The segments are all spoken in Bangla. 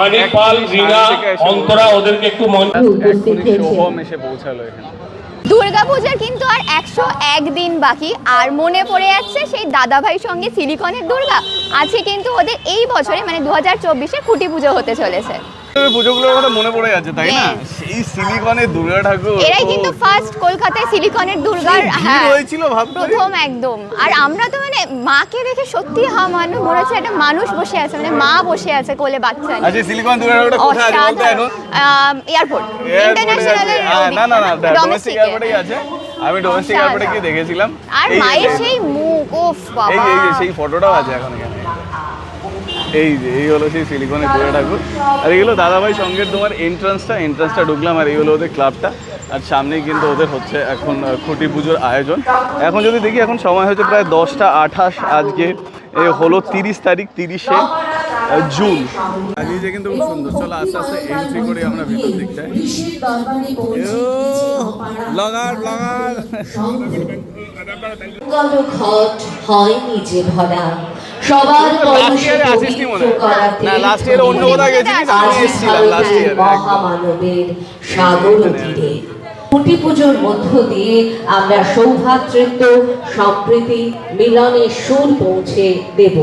মানিক পাল রিনা অন্তরা ওদেরকে একটু হয়েছে। সোহম এসে পৌঁছালো এখানে। দুর্গাপূজার কিন্তু আর একশো একদিন বাকি। আর মনে পড়ে যাচ্ছে সেই দাদাভাই সঙ্গে সিলিকনের দুর্গা। আছে কিন্তু ওদের এই বছরে মানে দু হাজার চব্বিশে খুঁটি পুজো হতে চলেছে। পুজোগুলোর কথা মনে পড়ে যাচ্ছে তাই না? সেই সিলিকনের দুর্গা ঠাকুর এরাই কিন্তু ফার্স্ট কলকাতায় সিলিকনের দুর্গার হ্যাঁ হয়েছিল প্রথম একদম। আর আমরা তো মানে মাকে দেখে সত্যি হা মানে মনে হচ্ছে একটা মানুষ বসে আছে মানে মা বসে আছে কোলে বাচ্চা নিয়ে। আচ্ছা সিলিকন দুর্গা ঠাকুরটা কোথায় আছে এখন? এয়ারপোর্ট এয়ারপোর্টে হ্যাঁ, না না না ডোমেস্টিক এয়ারপোর্টেই আছে। আমি ডোমেস্টিক আচ্ছা, এয়ারপোর্টে আচ্ছা। গিয়ে দেখেছিলাম। আর মায়ের সেই মুখ ওফ বাবা এই সেই ফটোটাও আছে এখন এখানে। এই যে, এই হলো সেই সিলিকনের দুর্গা ঠাকুর। আর এগুলো দাদাভাই সঙ্গের তোমার এন্ট্রান্সটা এন্ট্রান্সটা ঢুকলাম আর এই হলো ওদের ক্লাবটা আর সামনেই কিন্তু ওদের হচ্ছে এখন খুঁটি পুজোর আয়োজন। এখন যদি দেখি, এখন সময় হচ্ছে প্রায় দশটা আঠাশ। আজকে এ হলো তিরিশ তারিখ, তিরিশে জুন। আজকে কিন্তু খুব সুন্দর। চলো আস্তে আস্তে এন্ট্রি করি আমরা ভিতর দিকটায় ব্লগার ভরা। সবার এসেছিলাম last year, মহামানবের সাগর তীরে। খুঁটি পুজোর মধ্য দিয়ে আমরা সৌভাতৃত্ব সম্প্রীতি মিলনের সুর পৌঁছে দেব।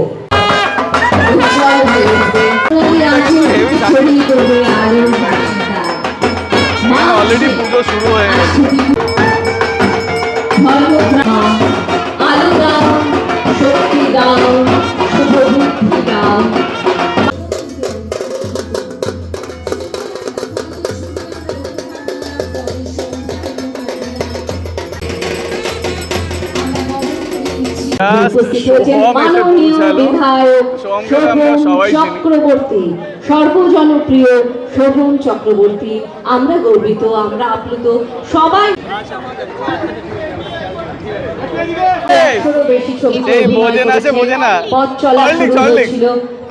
উজ্জ্বল হয়ে উঠবে। ছড়িয়ে দেবে আলোর অলরেডি পুজো শুরু হয়ে গেছে। চক্রবর্তী সর্বজনপ্রিয় শোভন চক্রবর্তী। আমরা গর্বিত আমরা আপ্লুত সবাই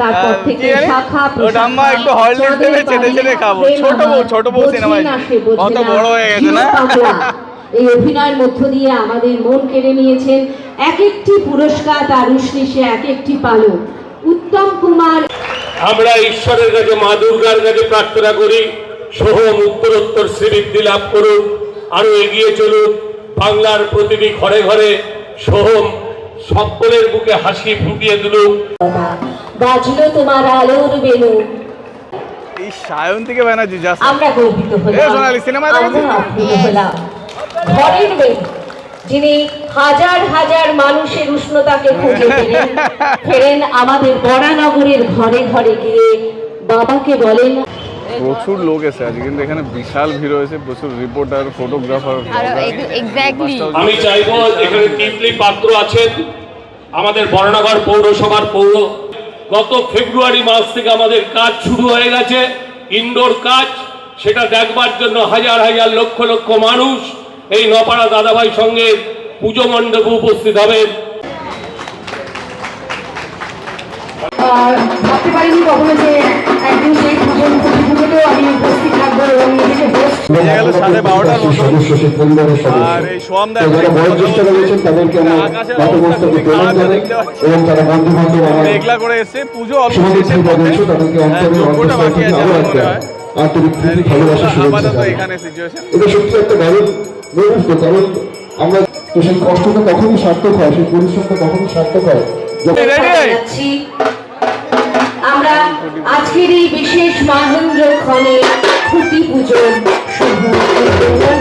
তারপর থেকে শাখা একটু হরলিক্স দেবে, খাব। ছোট বউ, ছোট বউ সিনেমায়। কত বড় হয়ে গেছে না? এই অভিনয়ের মধ্য দিয়ে আমাদের মন কেড়ে নিয়েছেন এক একটি পুরস্কার তার উষ্ণিসে এক একটি পালক। উত্তম কুমার আমরা ঈশ্বরের কাছে মা দুর্গার কাছে প্রার্থনা করি সোহম উত্তরোত্তর শ্রীবৃদ্ধি লাভ করুন আরও এগিয়ে চলুন বাংলার প্রতিটি ঘরে ঘরে সোহম সকলের বুকে হাসি ফুটিয়ে দিলুক বাজলো তোমার আলোর বেলু। এই সায়ন্তিকে ব্যানার্জি জাস্ট। আমরা গর্বিত হলাম। সোনালি, সিনেমায় ঘরের মেয়ে যিনি হাজার হাজার মানুষের উষ্ণতাকে খুঁজে পেলেন ফেরেন আমাদের বরানগরের ঘরে ঘরে গিয়ে বাবাকে বলেন প্রচুর লোক এসে আছে কিন্তু এখানে বিশাল ভিড় হয়েছে প্রচুর রিপোর্টার ফটোগ্রাফার আমি চাইব এখানে তিতলি পাত্র আছেন আমাদের বর্ণনগর পৌরসভার পৌর। গত ফেব্রুয়ারি মাস থেকে আমাদের কাজ শুরু হয়ে গেছে ইনডোর কাজ সেটা দেখবার জন্য হাজার হাজার লক্ষ লক্ষ মানুষ এই নপাড়া দাদাভাই সঙ্গে পুজো মণ্ডপে উপস্থিত হবেন ভাবতে পারিনি কখনো যে একদিন সেই পুজোর পুজোতেও আমি থাকব এবং নিজেকে বেজে গেল সাড়ে বারোটার মতো আর এই মেঘলা করে এসে পুজো অল্প শেষের পথে রয়েছে তাদেরকে হ্যাঁ, অন্তরের যোগ্যটা বাকি আছে আমার মনে হয়। আপাতত এখানে সিচুয়েশন এটা সত্যি একটা দারুণ মুহূর্ত কারণ আমরা তো সেই কষ্টটা তখনই সার্থক হয় সেই পরিশ্রমটা তখনই সার্থক হয় আমরা আজকের এই বিশেষ মহেন্দ্র ক্ষণে খুঁটি পুজোর শুভ উদ্বোধন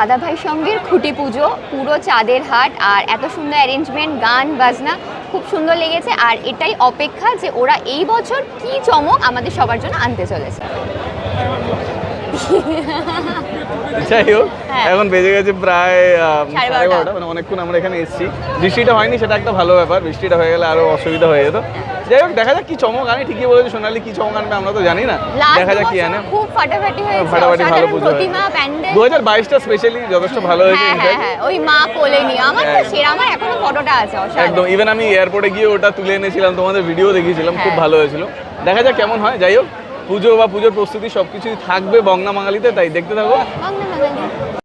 দাদাভাই সঙ্গের খুঁটি পুজো পুরো চাঁদের হাট আর এত সুন্দর অ্যারেঞ্জমেন্ট গান বাজনা খুব সুন্দর লেগেছে। আর এটাই অপেক্ষা যে ওরা এই বছর কি চমক আমাদের সবার জন্য আনতে চলেছে। যাই হোক হ্যাঁ। এখন বেজে গেছে প্রায় সাড়ে বারোটা। মানে অনেকক্ষণ আমরা এখানে এসেছি। বৃষ্টিটা হয়নি সেটা একটা ভালো ব্যাপার। বৃষ্টিটা হয়ে গেলে আরও অসুবিধা হয়ে যেত। যাই হোক দেখা যাক কি চমক। আনে ঠিকই বলেছে সোনালি কি চমক আনবে আমরা তো জানি না। দেখা যাক কি আনে। খুব ফাটাফাটি হয়েছে ফাটাফাটি ভালো পুজো হয়। প্রতিমা প্যান্ডেল। দু হাজার বাইশটা স্পেশালি যথেষ্ট ভালো হয়েছে হ্যাঁ হ্যাঁ হ্যাঁ ওই মা কোলে নিয়ে আমার তো সেরা আমার এখনও ফটোটা আছে একদম ইভেন আমি এয়ারপোর্টে গিয়ে ওটা তুলে এনেছিলাম তোমাদের ভিডিও দেখিয়েছিলাম খুব হ্যাঁ। ভালো হয়েছিল। দেখা যাক কেমন হয় যাই হোক পুজো বা পুজোর প্রস্তুতি সবকিছুই থাকবে বংনা বাঙালিতে তাই দেখতে থাকো। বাংলা বাঙালি